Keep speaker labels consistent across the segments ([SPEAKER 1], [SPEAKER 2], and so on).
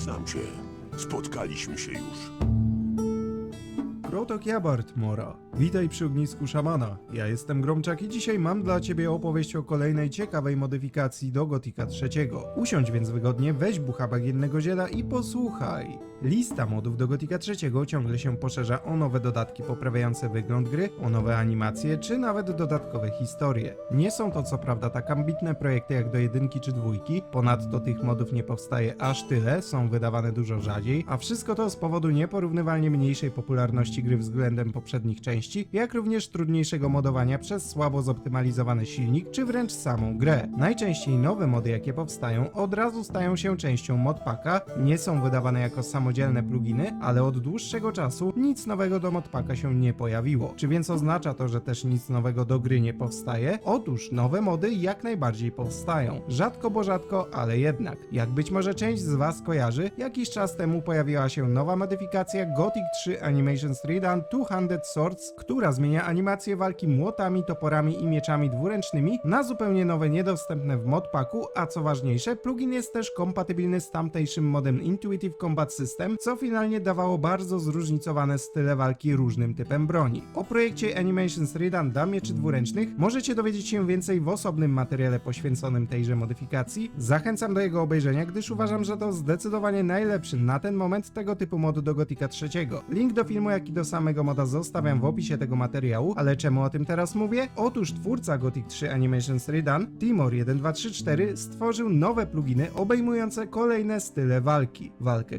[SPEAKER 1] Znam cię. Spotkaliśmy się już.
[SPEAKER 2] Krotok Jabart, Mora. Witaj przy ognisku szamana. Ja jestem Gromczak i dzisiaj mam dla ciebie opowieść o kolejnej ciekawej modyfikacji do Gotika III. Usiądź więc wygodnie, weź bucha bagiennego ziela i posłuchaj. Lista modów do Gotika III ciągle się poszerza o nowe dodatki poprawiające wygląd gry, o nowe animacje, czy nawet dodatkowe historie. Nie są to co prawda tak ambitne projekty jak do jedynki czy dwójki, ponadto tych modów nie powstaje aż tyle, są wydawane dużo rzadziej, a wszystko to z powodu nieporównywalnie mniejszej popularności gry względem poprzednich części, jak również trudniejszego modowania przez słabo zoptymalizowany silnik, czy wręcz samą grę. Najczęściej nowe mody jakie powstają od razu stają się częścią modpacka, nie są wydawane jako samodzielne pluginy, ale od dłuższego czasu nic nowego do modpacka się nie pojawiło. Czy więc oznacza to, że też nic nowego do gry nie powstaje? Otóż nowe mody jak najbardziej powstają. Rzadko, bo rzadko, ale jednak. Jak być może część z Was kojarzy, jakiś czas temu pojawiła się nowa modyfikacja Gothic 3 Animations Redone 200 Swords, która zmienia animację walki młotami, toporami i mieczami dwuręcznymi na zupełnie nowe, niedostępne w modpacku, a co ważniejsze, plugin jest też kompatybilny z tamtejszym modem Intuitive Combat System, co finalnie dawało bardzo zróżnicowane style walki różnym typem broni. O projekcie Animations Redone dla mieczy dwuręcznych możecie dowiedzieć się więcej w osobnym materiale poświęconym tejże modyfikacji. Zachęcam do jego obejrzenia, gdyż uważam, że to zdecydowanie najlepszy na ten moment tego typu mod do Gotika III. Link do filmu, jak i do samego moda zostawiam w opisie tego materiału, ale czemu o tym teraz mówię? Otóż twórca Gothic 3 Animations Redone, Timor1234, stworzył nowe pluginy obejmujące kolejne style walki. Walkę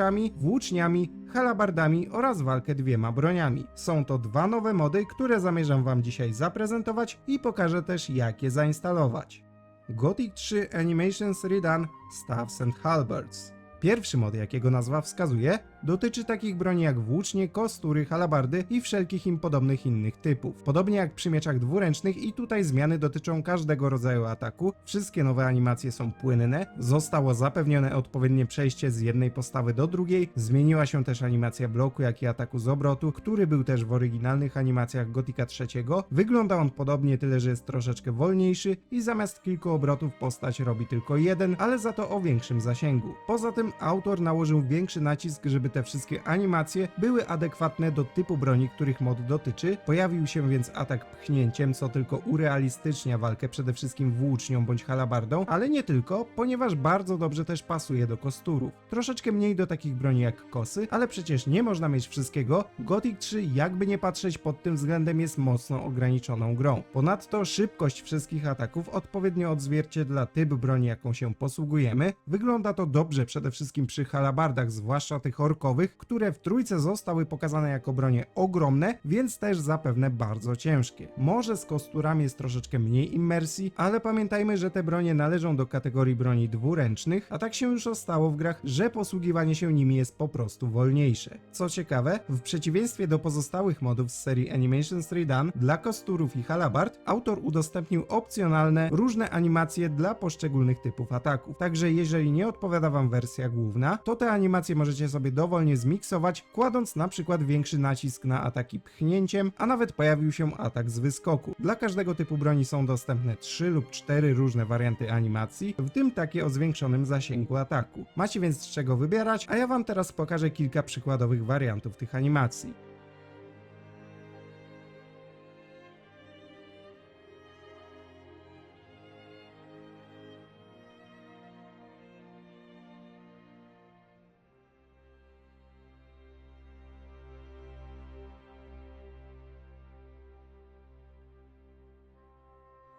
[SPEAKER 2] kosturami, włóczniami, halabardami oraz walkę dwiema broniami. Są to dwa nowe mody, które zamierzam Wam dzisiaj zaprezentować i pokażę też jak je zainstalować. Gothic 3 Animations Redone Staffs and Halberds. Pierwszy mod, jakiego nazwa wskazuje, dotyczy takich broni jak włócznie, kostury, halabardy i wszelkich im podobnych innych typów. Podobnie jak przy mieczach dwuręcznych i tutaj zmiany dotyczą każdego rodzaju ataku, wszystkie nowe animacje są płynne, zostało zapewnione odpowiednie przejście z jednej postawy do drugiej, zmieniła się też animacja bloku, jak i ataku z obrotu, który był też w oryginalnych animacjach Gotika III. Wygląda on podobnie, tyle że jest troszeczkę wolniejszy i zamiast kilku obrotów postać robi tylko jeden, ale za to o większym zasięgu. Poza tym autor nałożył większy nacisk, żeby te wszystkie animacje były adekwatne do typu broni, których mod dotyczy. Pojawił się więc atak pchnięciem, co tylko urealistycznia walkę przede wszystkim włócznią bądź halabardą, ale nie tylko, ponieważ bardzo dobrze też pasuje do kosturów. Troszeczkę mniej do takich broni jak kosy, ale przecież nie można mieć wszystkiego. Gothic 3 jakby nie patrzeć pod tym względem jest mocno ograniczoną grą. Ponadto szybkość wszystkich ataków odpowiednio odzwierciedla typ broni jaką się posługujemy. Wygląda to dobrze przede wszystkim przy halabardach, zwłaszcza tych które w trójce zostały pokazane jako bronie ogromne, więc też zapewne bardzo ciężkie. Może z kosturami jest troszeczkę mniej immersji, ale pamiętajmy, że te bronie należą do kategorii broni dwuręcznych, a tak się już ostało w grach, że posługiwanie się nimi jest po prostu wolniejsze. Co ciekawe, w przeciwieństwie do pozostałych modów z serii Animations Redone, dla kosturów i halabard, autor udostępnił opcjonalne, różne animacje dla poszczególnych typów ataków. Także jeżeli nie odpowiada wam wersja główna, to te animacje możecie sobie dowolnie zmiksować, kładąc na przykład większy nacisk na ataki pchnięciem, a nawet pojawił się atak z wyskoku. Dla każdego typu broni są dostępne 3 lub 4 różne warianty animacji, w tym takie o zwiększonym zasięgu ataku. Macie więc z czego wybierać, a ja wam teraz pokażę kilka przykładowych wariantów tych animacji.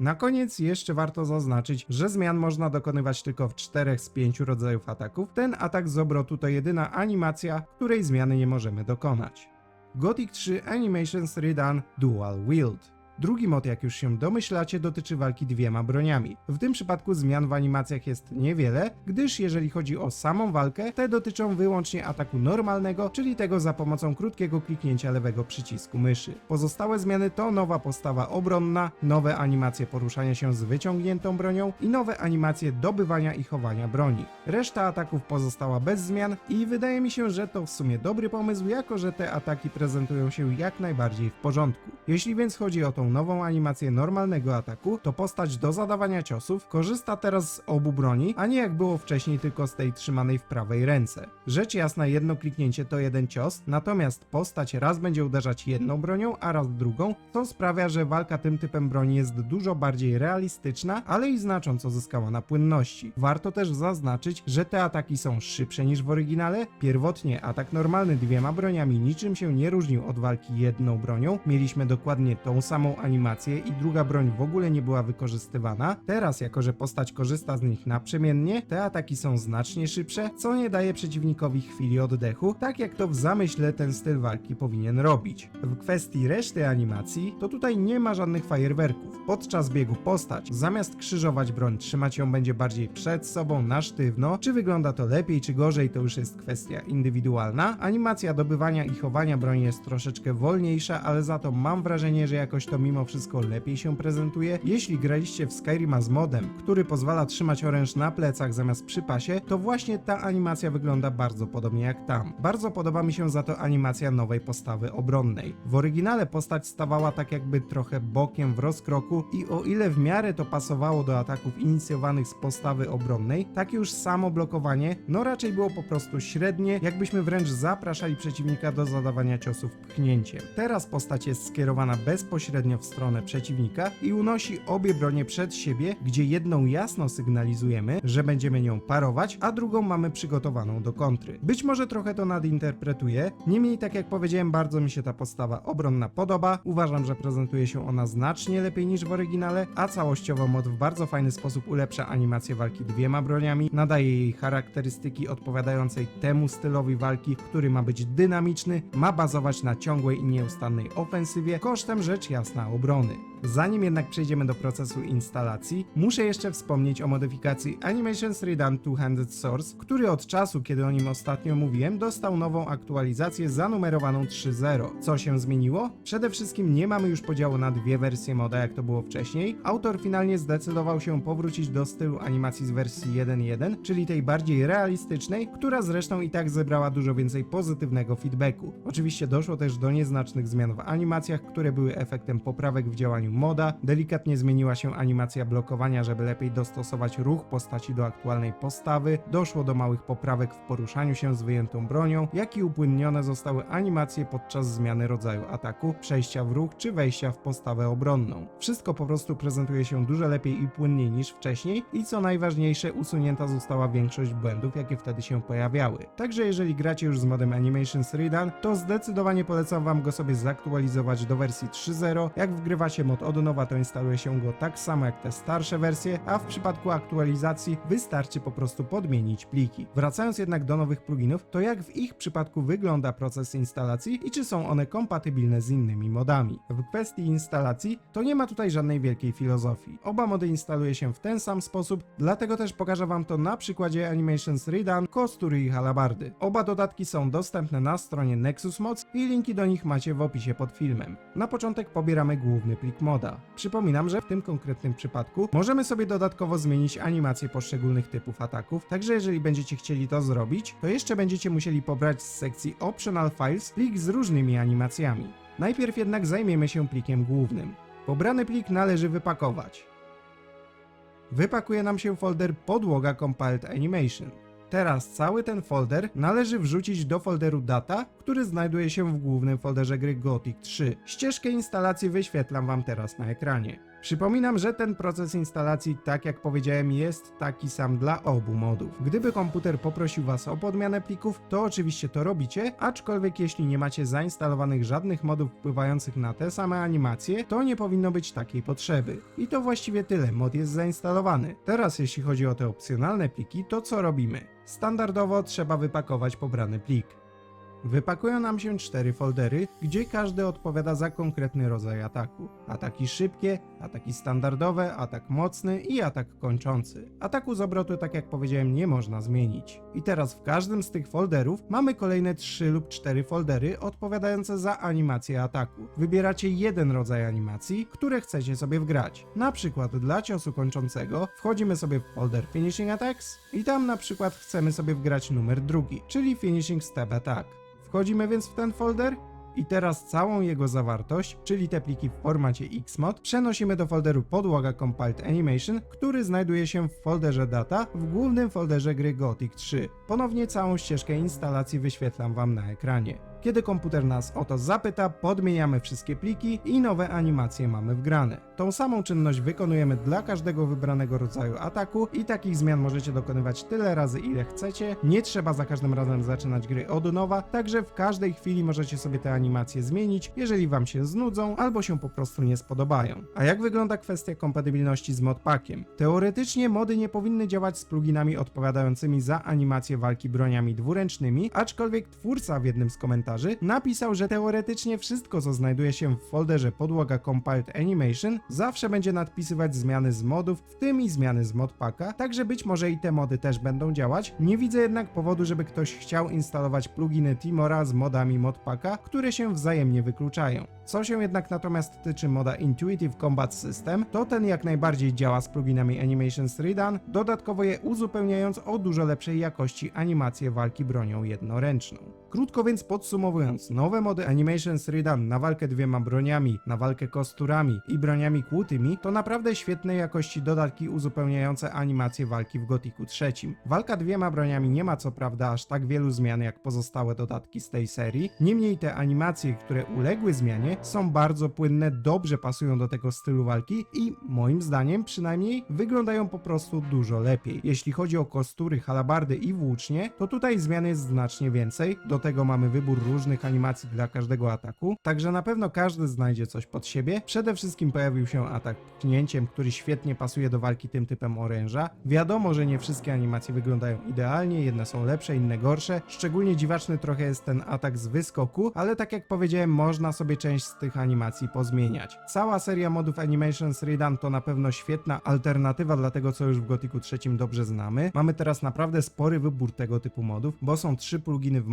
[SPEAKER 2] Na koniec jeszcze warto zaznaczyć, że zmian można dokonywać tylko w czterech z pięciu rodzajów ataków. Ten atak z obrotu to jedyna animacja, której zmiany nie możemy dokonać. Gothic 3 Animations Redone Dual Wield. Drugi mod, jak już się domyślacie, dotyczy walki dwiema broniami. W tym przypadku zmian w animacjach jest niewiele, gdyż jeżeli chodzi o samą walkę, te dotyczą wyłącznie ataku normalnego, czyli tego za pomocą krótkiego kliknięcia lewego przycisku myszy. Pozostałe zmiany to nowa postawa obronna, nowe animacje poruszania się z wyciągniętą bronią i nowe animacje dobywania i chowania broni. Reszta ataków pozostała bez zmian i wydaje mi się, że to w sumie dobry pomysł, jako że te ataki prezentują się jak najbardziej w porządku. Jeśli więc chodzi o tą nową animację normalnego ataku, to postać do zadawania ciosów korzysta teraz z obu broni, a nie jak było wcześniej tylko z tej trzymanej w prawej ręce. Rzecz jasna, jedno kliknięcie to jeden cios, natomiast postać raz będzie uderzać jedną bronią, a raz drugą, co sprawia, że walka tym typem broni jest dużo bardziej realistyczna, ale i znacząco zyskała na płynności. Warto też zaznaczyć, że te ataki są szybsze niż w oryginale. Pierwotnie atak normalny dwiema broniami niczym się nie różnił od walki jedną bronią. Mieliśmy dokładnie tą samą animację i druga broń w ogóle nie była wykorzystywana. Teraz, jako że postać korzysta z nich naprzemiennie, te ataki są znacznie szybsze, co nie daje przeciwnikowi chwili oddechu, tak jak to w zamyśle ten styl walki powinien robić. W kwestii reszty animacji, to tutaj nie ma żadnych fajerwerków. Podczas biegu postać, zamiast krzyżować broń, trzymać ją będzie bardziej przed sobą na sztywno. Czy wygląda to lepiej czy gorzej, to już jest kwestia indywidualna. Animacja dobywania i chowania broni jest troszeczkę wolniejsza, ale za to mam wrażenie, że jakoś to mimo wszystko lepiej się prezentuje. Jeśli graliście w Skyrima z modem, który pozwala trzymać oręż na plecach zamiast przy pasie, to właśnie ta animacja wygląda bardzo podobnie jak tam. Bardzo podoba mi się za to animacja nowej postawy obronnej. W oryginale postać stawała tak jakby trochę bokiem w rozkroku i o ile w miarę to pasowało do ataków inicjowanych z postawy obronnej, tak już samo blokowanie no raczej było po prostu średnie, jakbyśmy wręcz zapraszali przeciwnika do zadawania ciosów pchnięciem. Teraz postać jest skierowana bezpośrednio w stronę przeciwnika i unosi obie bronie przed siebie, gdzie jedną jasno sygnalizujemy, że będziemy nią parować, a drugą mamy przygotowaną do kontry. Być może trochę to nadinterpretuję, niemniej tak jak powiedziałem, bardzo mi się ta postawa obronna podoba. Uważam, że prezentuje się ona znacznie lepiej niż w oryginale, a całościowo mod w bardzo fajny sposób ulepsza animację walki dwiema broniami, nadaje jej charakterystyki odpowiadającej temu stylowi walki, który ma być dynamiczny, ma bazować na ciągłej i nieustannej ofensywie, kosztem rzecz jasna obrony. Zanim jednak przejdziemy do procesu instalacji, muszę jeszcze wspomnieć o modyfikacji Animations Redone Two-Handed Source, który od czasu, kiedy o nim ostatnio mówiłem, dostał nową aktualizację zanumerowaną 3.0. Co się zmieniło? Przede wszystkim nie mamy już podziału na dwie wersje moda, jak to było wcześniej. Autor finalnie zdecydował się powrócić do stylu animacji z wersji 1.1, czyli tej bardziej realistycznej, która zresztą i tak zebrała dużo więcej pozytywnego feedbacku. Oczywiście doszło też do nieznacznych zmian w animacjach, które były efektem poprawek w działaniu moda. Delikatnie zmieniła się animacja blokowania, żeby lepiej dostosować ruch postaci do aktualnej postawy. Doszło do małych poprawek w poruszaniu się z wyjętą bronią, jak i upłynnione zostały animacje podczas zmiany rodzaju ataku, przejścia w ruch czy wejścia w postawę obronną. Wszystko po prostu prezentuje się dużo lepiej i płynniej niż wcześniej i co najważniejsze usunięta została większość błędów, jakie wtedy się pojawiały. Także jeżeli gracie już z modem Animations Redone, to zdecydowanie polecam wam go sobie zaktualizować do wersji 3.0. Jak wgrywacie mod od nowa, to instaluje się go tak samo jak te starsze wersje, a w przypadku aktualizacji wystarczy po prostu podmienić pliki. Wracając jednak do nowych pluginów, to jak w ich przypadku wygląda proces instalacji i czy są one kompatybilne z innymi modami. W kwestii instalacji to nie ma tutaj żadnej wielkiej filozofii. Oba mody instaluje się w ten sam sposób, dlatego też pokażę wam to na przykładzie Animations Redone, Kostury i Halabardy. Oba dodatki są dostępne na stronie Nexus Mods i linki do nich macie w opisie pod filmem. Na początek pobieramy główny plik moda. Przypominam, że w tym konkretnym przypadku możemy sobie dodatkowo zmienić animacje poszczególnych typów ataków, także jeżeli będziecie chcieli to zrobić, to jeszcze będziecie musieli pobrać z sekcji Optional Files plik z różnymi animacjami. Najpierw jednak zajmiemy się plikiem głównym. Pobrany plik należy wypakować. Wypakuje nam się folder podłoga Compiled Animation. Teraz cały ten folder należy wrzucić do folderu data, który znajduje się w głównym folderze gry Gothic 3. Ścieżkę instalacji wyświetlam Wam teraz na ekranie. Przypominam, że ten proces instalacji, tak jak powiedziałem, jest taki sam dla obu modów. Gdyby komputer poprosił Was o podmianę plików, to oczywiście to robicie, aczkolwiek jeśli nie macie zainstalowanych żadnych modów wpływających na te same animacje, to nie powinno być takiej potrzeby. I to właściwie tyle, mod jest zainstalowany. Teraz jeśli chodzi o te opcjonalne pliki, to co robimy? Standardowo trzeba wypakować pobrany plik. Wypakują nam się cztery foldery, gdzie każdy odpowiada za konkretny rodzaj ataku. Ataki szybkie, ataki standardowe, atak mocny i atak kończący. Ataku z obrotu, tak jak powiedziałem, nie można zmienić. I teraz w każdym z tych folderów mamy kolejne trzy lub cztery foldery odpowiadające za animację ataku. Wybieracie jeden rodzaj animacji, które chcecie sobie wgrać. Na przykład dla ciosu kończącego wchodzimy sobie w folder Finishing Attacks i tam na przykład chcemy sobie wgrać numer drugi, czyli Finishing Step Attack. Wchodzimy więc w ten folder I teraz całą jego zawartość, czyli te pliki w formacie Xmod, przenosimy do folderu podłoga Compiled Animation, który znajduje się w folderze Data w głównym folderze gry Gothic 3. Ponownie całą ścieżkę instalacji wyświetlam Wam na ekranie. Kiedy komputer nas o to zapyta, podmieniamy wszystkie pliki i nowe animacje mamy wgrane. Tą samą czynność wykonujemy dla każdego wybranego rodzaju ataku i takich zmian możecie dokonywać tyle razy ile chcecie. Nie trzeba za każdym razem zaczynać gry od nowa, także w każdej chwili możecie sobie te animacje zmienić, jeżeli Wam się znudzą albo się po prostu nie spodobają. A jak wygląda kwestia kompatybilności z modpackiem? Teoretycznie mody nie powinny działać z pluginami odpowiadającymi za animację walki broniami dwuręcznymi, aczkolwiek twórca w jednym z komentarzy napisał, że teoretycznie wszystko co znajduje się w folderze podłoga Compiled Animation zawsze będzie nadpisywać zmiany z modów, w tym i zmiany z modpacka, także być może i te mody też będą działać. Nie widzę jednak powodu, żeby ktoś chciał instalować pluginy Timora z modami modpacka, które się wzajemnie wykluczają. Co się jednak natomiast tyczy moda Intuitive Combat System, to ten jak najbardziej działa z pluginami Animations Redone, dodatkowo je uzupełniając o dużo lepszej jakości animację walki bronią jednoręczną. Krótko więc podsumowując, nowe mody Animations Redone na walkę dwiema broniami, na walkę kosturami i broniami kłutymi to naprawdę świetnej jakości dodatki uzupełniające animację walki w Gothicu 3. Walka dwiema broniami nie ma co prawda aż tak wielu zmian jak pozostałe dodatki z tej serii, niemniej te animacje, które uległy zmianie są bardzo płynne, dobrze pasują do tego stylu walki i moim zdaniem przynajmniej wyglądają po prostu dużo lepiej. Jeśli chodzi o kostury, halabardy i włócznie, to tutaj zmian jest znacznie więcej, do tego mamy wybór różnych animacji dla każdego ataku, także na pewno każdy znajdzie coś pod siebie. Przede wszystkim pojawił się atak pchnięciem, który świetnie pasuje do walki tym typem oręża. Wiadomo, że nie wszystkie animacje wyglądają idealnie, jedne są lepsze, inne gorsze. Szczególnie dziwaczny trochę jest ten atak z wyskoku, ale tak jak powiedziałem, można sobie część z tych animacji pozmieniać. Cała seria modów Animations Redone to na pewno świetna alternatywa dla tego, co już w Gothicu 3 dobrze znamy. Mamy teraz naprawdę spory wybór tego typu modów, bo są trzy pluginy w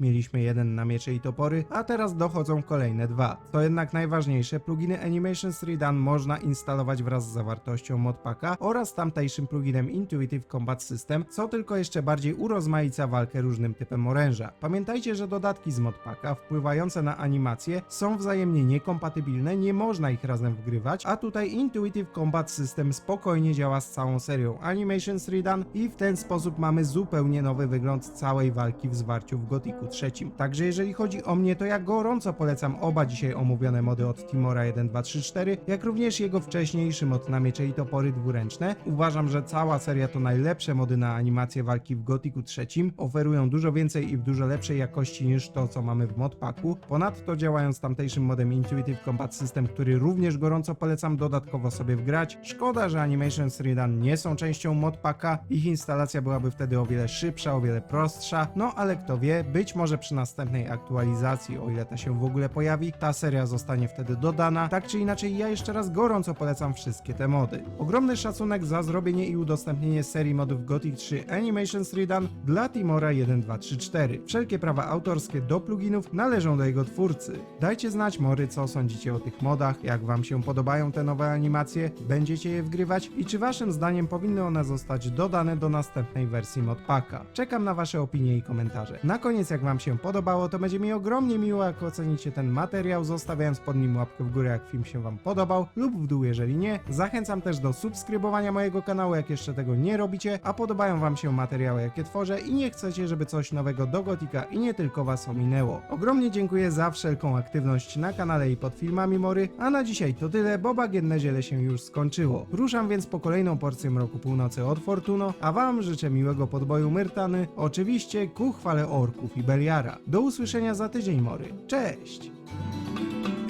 [SPEAKER 2] mieliśmy jeden na miecze i topory, a teraz dochodzą kolejne dwa. To jednak najważniejsze, pluginy Animations Redone można instalować wraz z zawartością modpacka oraz tamtejszym pluginem Intuitive Combat System, co tylko jeszcze bardziej urozmaica walkę różnym typem oręża. Pamiętajcie, że dodatki z modpacka wpływające na animacje są wzajemnie niekompatybilne, nie można ich razem wgrywać, a tutaj Intuitive Combat System spokojnie działa z całą serią Animations Redone i w ten sposób mamy zupełnie nowy wygląd całej walki w zwarciu w Gothicu 3. Także jeżeli chodzi o mnie, to ja gorąco polecam oba dzisiaj omówione mody od Timora 1, 2, 3, 4, jak również jego wcześniejszy mod na miecze i topory dwuręczne. Uważam, że cała seria to najlepsze mody na animację walki w Gothicu 3. Oferują dużo więcej i w dużo lepszej jakości niż to, co mamy w modpacku. Ponadto działają z tamtejszym modem Intuitive Combat System, który również gorąco polecam dodatkowo sobie wgrać. Szkoda, że Animations Redone nie są częścią modpacka, ich instalacja byłaby wtedy o wiele szybsza, o wiele prostsza, no ale kto wie, być może przy następnej aktualizacji, o ile ta się w ogóle pojawi, ta seria zostanie wtedy dodana. Tak czy inaczej, ja jeszcze raz gorąco polecam wszystkie te mody. Ogromny szacunek za zrobienie i udostępnienie serii modów Gothic 3 Animations Redone dla Timora 1, 2, 3, 4. Wszelkie prawa autorskie do pluginów należą do jego twórcy. Dajcie znać mory, co sądzicie o tych modach, jak wam się podobają te nowe animacje, będziecie je wgrywać i czy waszym zdaniem powinny one zostać dodane do następnej wersji modpacka. Czekam na wasze opinie i komentarze. Na koniec, jak wam się podobało, to będzie mi ogromnie miło, jak ocenicie ten materiał, zostawiając pod nim łapkę w górę, jak film się wam podobał, lub w dół, jeżeli nie. Zachęcam też do subskrybowania mojego kanału, jak jeszcze tego nie robicie, a podobają wam się materiały, jakie tworzę i nie chcecie, żeby coś nowego do Gotika i nie tylko was ominęło. Ogromnie dziękuję za wszelką aktywność na kanale i pod filmami Mory, a na dzisiaj to tyle, bo bagienne ziele się już skończyło. Ruszam więc po kolejną porcję Mroku Północy od Fortuno, a wam życzę miłego podboju Myrtany, oczywiście ku chwale i Beliara. Do usłyszenia za tydzień, Mory. Cześć!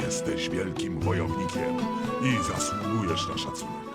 [SPEAKER 1] Jesteś wielkim wojownikiem i zasługujesz na szacunek.